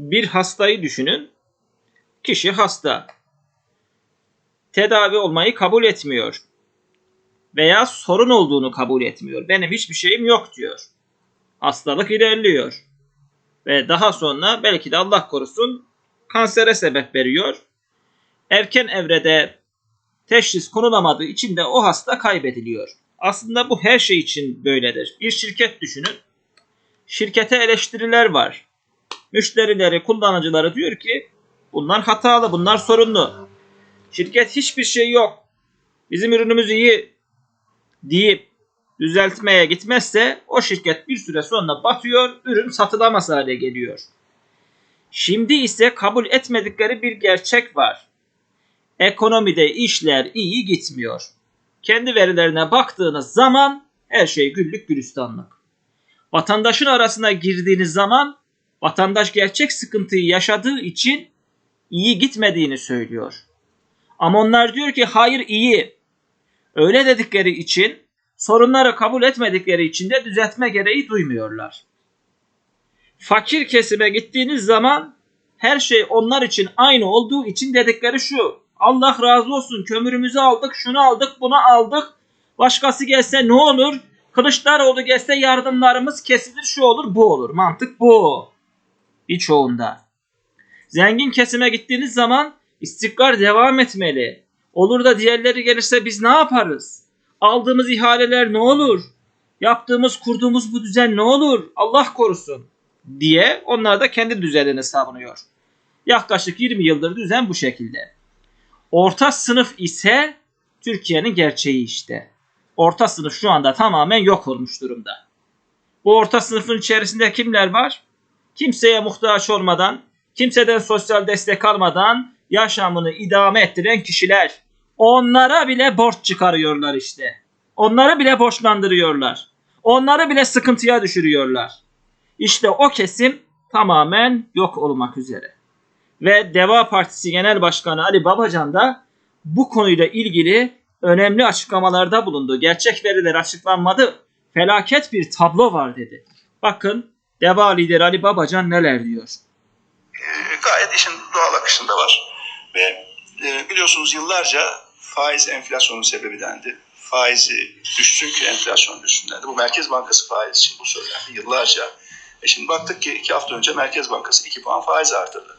bir hastayı düşünün. Kişi hasta. Tedavi olmayı kabul etmiyor. Veya sorun olduğunu kabul etmiyor. Benim hiçbir şeyim yok diyor. Hastalık ilerliyor. Ve daha sonra belki de Allah korusun kansere sebep veriyor. Erken evrede teşhis konulamadığı için de o hasta kaybediliyor. Aslında bu her şey için böyledir. Bir şirket düşünün. Şirkete eleştiriler var. Müşterileri, kullanıcıları diyor ki bunlar hatalı, bunlar sorunlu. Şirket hiçbir şey yok. Bizim ürünümüz iyi deyip düzeltmeye gitmezse o şirket bir süre sonra batıyor, ürün satılamaz hale geliyor. Şimdi ise kabul etmedikleri bir gerçek var. Ekonomide işler iyi gitmiyor. Kendi verilerine baktığınız zaman her şey güllük gülistanlık. Vatandaşın arasına girdiğiniz zaman vatandaş gerçek sıkıntıyı yaşadığı için iyi gitmediğini söylüyor. Ama onlar diyor ki hayır iyi. Öyle dedikleri için sorunları kabul etmedikleri için de düzeltme gereği duymuyorlar. Fakir kesime gittiğiniz zaman her şey onlar için aynı olduğu için dedikleri şu. Allah razı olsun kömürümüzü aldık, şunu aldık, bunu aldık. Başkası gelse ne olur? Kılıçdaroğlu gelse yardımlarımız kesilir, şu olur, bu olur. Mantık bu. Birçoğunda. Zengin kesime gittiğiniz zaman istikrar devam etmeli. Olur da diğerleri gelirse biz ne yaparız? Aldığımız ihaleler ne olur? Yaptığımız, kurduğumuz bu düzen ne olur? Allah korusun diye onlar da kendi düzenini savunuyor. Yaklaşık 20 yıldır düzen bu şekilde. Orta sınıf ise Türkiye'nin gerçeği işte. Orta sınıf şu anda tamamen yok olmuş durumda. Bu orta sınıfın içerisinde kimler var? Kimseye muhtaç olmadan, kimseden sosyal destek almadan yaşamını idame ettiren kişiler. Onlara bile borç çıkarıyorlar işte. Onları bile borçlandırıyorlar. Onları bile sıkıntıya düşürüyorlar. İşte o kesim tamamen yok olmak üzere. Ve Deva Partisi Genel Başkanı Ali Babacan da bu konuyla ilgili önemli açıklamalarda bulundu. Gerçek veriler açıklanmadı. Felaket bir tablo var dedi. Bakın Deva lideri Ali Babacan neler diyor. e, gayet işin doğal akışında var. Ve e, biliyorsunuz yıllarca faiz enflasyonun sebebi dendi. Faizi düşsün ki enflasyon düşsün dendi. Bu Merkez Bankası faiz için bu söylendi yıllarca. E şimdi baktık ki iki hafta önce Merkez Bankası 2 puan faiz artırdı.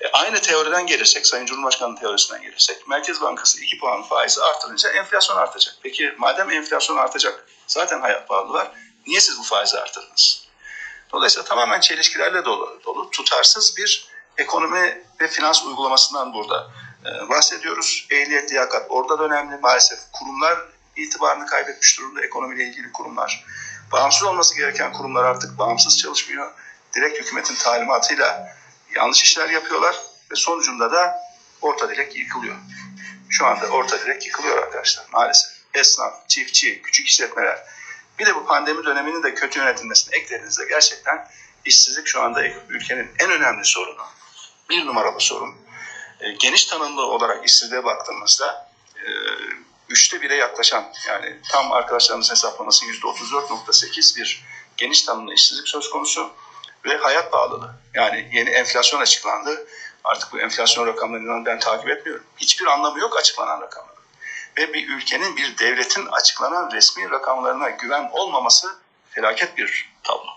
E aynı teoriden gelirsek, Sayın Cumhurbaşkanı teorisinden gelirsek, Merkez Bankası 2 puan faizi artırınca enflasyon artacak. Peki madem enflasyon artacak, zaten hayat pahalı var, niye siz bu faizi artırdınız? Dolayısıyla tamamen çelişkilerle dolu, dolu tutarsız bir ekonomi ve finans uygulamasından burada e, bahsediyoruz. Ehliyet, liyakat orada da önemli. Maalesef kurumlar itibarını kaybetmiş durumda ekonomiyle ilgili kurumlar. Bağımsız olması gereken kurumlar artık bağımsız çalışmıyor. Direkt hükümetin talimatıyla yanlış işler yapıyorlar ve sonucunda da orta direk yıkılıyor. Şu anda orta direk yıkılıyor arkadaşlar maalesef. Esnaf, çiftçi, küçük işletmeler. Bir de bu pandemi döneminin de kötü yönetilmesini eklediğinizde gerçekten işsizlik şu anda ülkenin en önemli sorunu. Bir numaralı sorun. E, geniş tanımlı olarak işsizliğe baktığımızda e, üçte bire yaklaşan yani tam arkadaşlarımızın hesaplaması yüzde 34.8 bir geniş tanımlı işsizlik söz konusu ve hayat pahalılığı. Yani yeni enflasyon açıklandı. Artık bu enflasyon rakamlarını ben takip etmiyorum. Hiçbir anlamı yok açıklanan rakamlar. Ve bir ülkenin, bir devletin açıklanan resmi rakamlarına güven olmaması felaket bir tablo.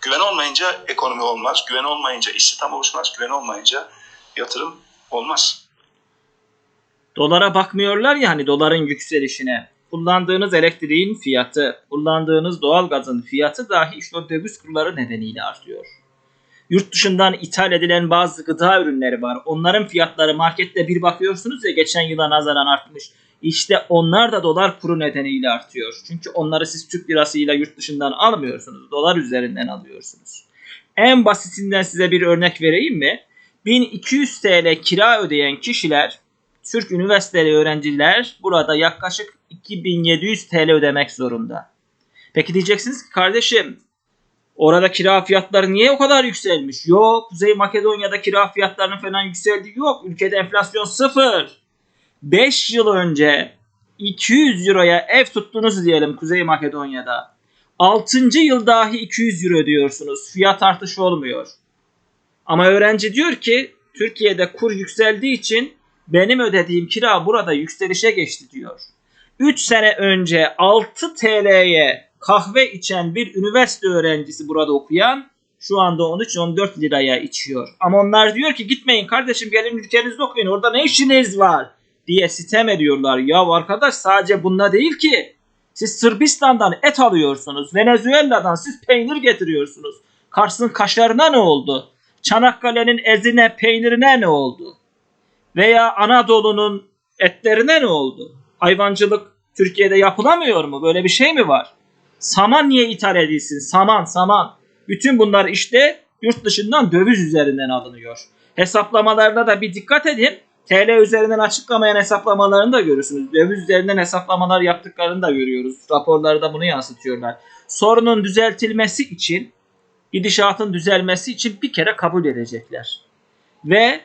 Güven olmayınca ekonomi olmaz, güven olmayınca istihdam oluşmaz, güven olmayınca yatırım olmaz. Dolara bakmıyorlar ya hani doların yükselişine. Kullandığınız elektriğin fiyatı, kullandığınız doğalgazın fiyatı dahi işte o döviz kurları nedeniyle artıyor. Yurt dışından ithal edilen bazı gıda ürünleri var. Onların fiyatları markette bir bakıyorsunuz ya geçen yıla nazaran artmış. İşte onlar da dolar kuru nedeniyle artıyor. Çünkü onları siz Türk lirasıyla yurt dışından almıyorsunuz. Dolar üzerinden alıyorsunuz. En basitinden size bir örnek vereyim mi? 1200 TL kira ödeyen kişiler, Türk üniversiteli öğrenciler burada yaklaşık 2700 TL ödemek zorunda. Peki diyeceksiniz ki kardeşim orada kira fiyatları niye o kadar yükselmiş? Yok Kuzey Makedonya'da kira fiyatlarının falan yükseldiği yok. Ülkede enflasyon sıfır. 5 yıl önce 200 euroya ev tuttunuz diyelim Kuzey Makedonya'da. 6. yıl dahi 200 euro ödüyorsunuz. Fiyat artışı olmuyor. Ama öğrenci diyor ki Türkiye'de kur yükseldiği için benim ödediğim kira burada yükselişe geçti diyor. 3 sene önce 6 TL'ye kahve içen bir üniversite öğrencisi burada okuyan şu anda 13-14 liraya içiyor. Ama onlar diyor ki gitmeyin kardeşim gelin ülkenizde okuyun orada ne işiniz var diye sitem ediyorlar. Ya arkadaş sadece bununla değil ki. Siz Sırbistan'dan et alıyorsunuz. Venezuela'dan siz peynir getiriyorsunuz. Kars'ın kaşarına ne oldu? Çanakkale'nin ezine peynirine ne oldu? Veya Anadolu'nun etlerine ne oldu? Hayvancılık Türkiye'de yapılamıyor mu? Böyle bir şey mi var? Saman niye ithal edilsin? Saman, saman. Bütün bunlar işte yurt dışından döviz üzerinden alınıyor. Hesaplamalarına da bir dikkat edin. TL üzerinden açıklamayan hesaplamalarını da görürsünüz. Döviz üzerinden hesaplamalar yaptıklarını da görüyoruz. Raporları da bunu yansıtıyorlar. Sorunun düzeltilmesi için, gidişatın düzelmesi için bir kere kabul edecekler. Ve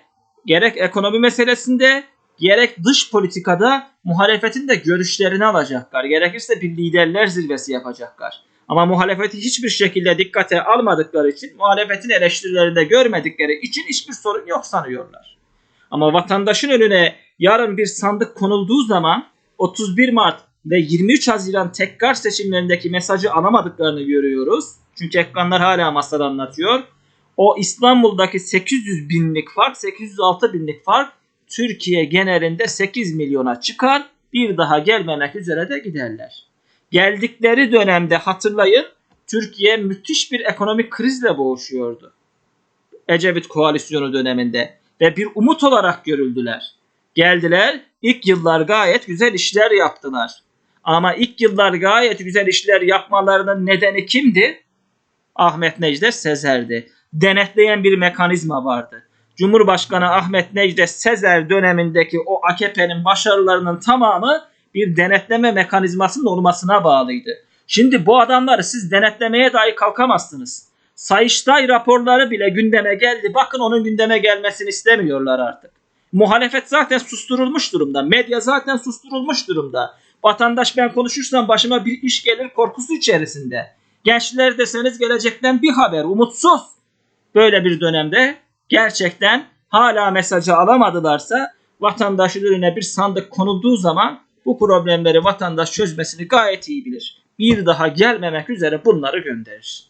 gerek ekonomi meselesinde gerek dış politikada muhalefetin de görüşlerini alacaklar. Gerekirse bir liderler zirvesi yapacaklar. Ama muhalefeti hiçbir şekilde dikkate almadıkları için, muhalefetin eleştirilerini de görmedikleri için hiçbir sorun yok sanıyorlar. Ama vatandaşın önüne yarın bir sandık konulduğu zaman 31 Mart ve 23 Haziran tekrar seçimlerindeki mesajı alamadıklarını görüyoruz. Çünkü ekranlar hala masada anlatıyor. O İstanbul'daki 800 binlik fark, 806 binlik fark Türkiye genelinde 8 milyona çıkar. Bir daha gelmemek üzere de giderler. Geldikleri dönemde hatırlayın Türkiye müthiş bir ekonomik krizle boğuşuyordu. Ecevit koalisyonu döneminde ve bir umut olarak görüldüler. Geldiler, ilk yıllar gayet güzel işler yaptılar. Ama ilk yıllar gayet güzel işler yapmalarının nedeni kimdi? Ahmet Necdet Sezer'di. Denetleyen bir mekanizma vardı. Cumhurbaşkanı Ahmet Necdet Sezer dönemindeki o AKP'nin başarılarının tamamı bir denetleme mekanizmasının olmasına bağlıydı. Şimdi bu adamları siz denetlemeye dahi kalkamazsınız. Sayıştay raporları bile gündeme geldi. Bakın onun gündeme gelmesini istemiyorlar artık. Muhalefet zaten susturulmuş durumda. Medya zaten susturulmuş durumda. Vatandaş ben konuşursam başıma bir iş gelir korkusu içerisinde. Gençler deseniz gelecekten bir haber, umutsuz. Böyle bir dönemde gerçekten hala mesajı alamadılarsa vatandaşın önüne bir sandık konulduğu zaman bu problemleri vatandaş çözmesini gayet iyi bilir. Bir daha gelmemek üzere bunları gönderir.